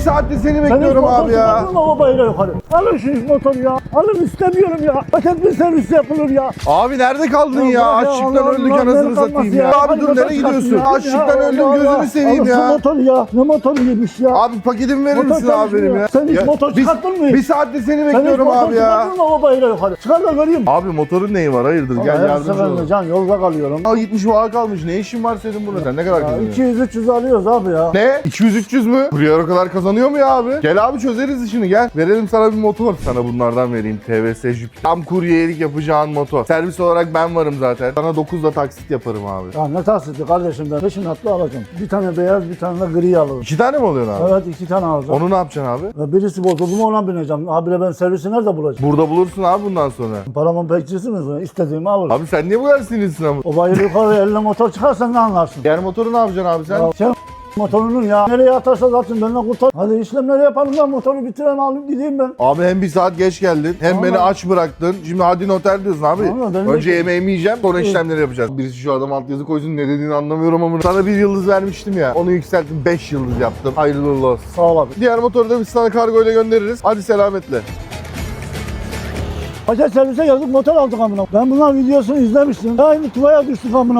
saattir seni Sen hiç bekliyorum motor abi ya. çıkardın mı babayla yukarı? Alın şu motoru ya. Alın istemiyorum ya. Paket bir servis yapılır ya. Abi nerede kaldın Ya ya? ya, Açlıktan öldük anasını satayım ya? ya. Abi dur motor nereye gidiyorsun? ya. Açlıktan Ya öldüm gözünü seveyim Alın şu ya. motoru ya. Ne motoru yemiş ya. Abi paketimi verir Motor misin abi benim ya? Sen hiç Ya motor bir- çıkarttın mı hiç? Bir saattir seni Sen hiç bekliyorum motor abi ya. çıkarttın mı babayla yukarı? Çıkar da göreyim. Abi motorun neyi var? Hayırdır? Gel yardımcı ol. can yolda kalıyorum. Aa gitmiş vağa kalmış. Ne işin var senin burada? Sen ne kadar Ya kazanıyorsun? 200-300 alıyoruz abi ya. Ne? 200-300 mü? Buraya o kadar kazanıyor mu ya abi? Gel abi çözeriz işini gel. Verelim sana bir motor. Sana bunlardan vereyim. TVS Jupiter. Tam kuryelik yapacağın motor. Servis olarak ben varım zaten. Sana 9'da taksit yaparım abi. Ya ne taksiti kardeşim ben peşin atlı alacağım. Bir tane beyaz bir tane de gri alırım. İki tane mi alıyorsun abi? Evet iki tane alacağım. Onu ne yapacaksın abi? Ve birisi bozuldu mu ona bineceğim. Habire ben servisi nerede bulacağım? Burada bulursun abi bundan sonra. Paramın bekçisi mi? İstediğimi alırım. Abi sen niye bu kadar sinirlisin ama? O bayırı yukarı eline motor çıkarsan ne anlarsın? Diğer motoru ne yapacaksın abi sen? Ya sen motorunun ya. Nereye atarsa zaten benimle kurtar. Hadi işlemleri yapalım ben motoru bitirelim alayım gideyim ben. Abi hem bir saat geç geldin hem Vallahi. beni aç bıraktın. Şimdi hadi noter diyorsun abi. Ben de- Önce yemeğimi yiyeceğim sonra işlemleri yapacağız. Birisi şu adam alt yazı koysun ne dediğini anlamıyorum ama sana bir yıldız vermiştim ya. Onu yükselttim 5 yıldız yaptım. Hayırlı uğurlu olsun. Sağ ol abi. Diğer motoru da biz sana kargo ile göndeririz. Hadi selametle. Paket servise geldik motor aldık amına. Ben bunların videosunu izlemiştim. Aynı tuvaya düştük amına.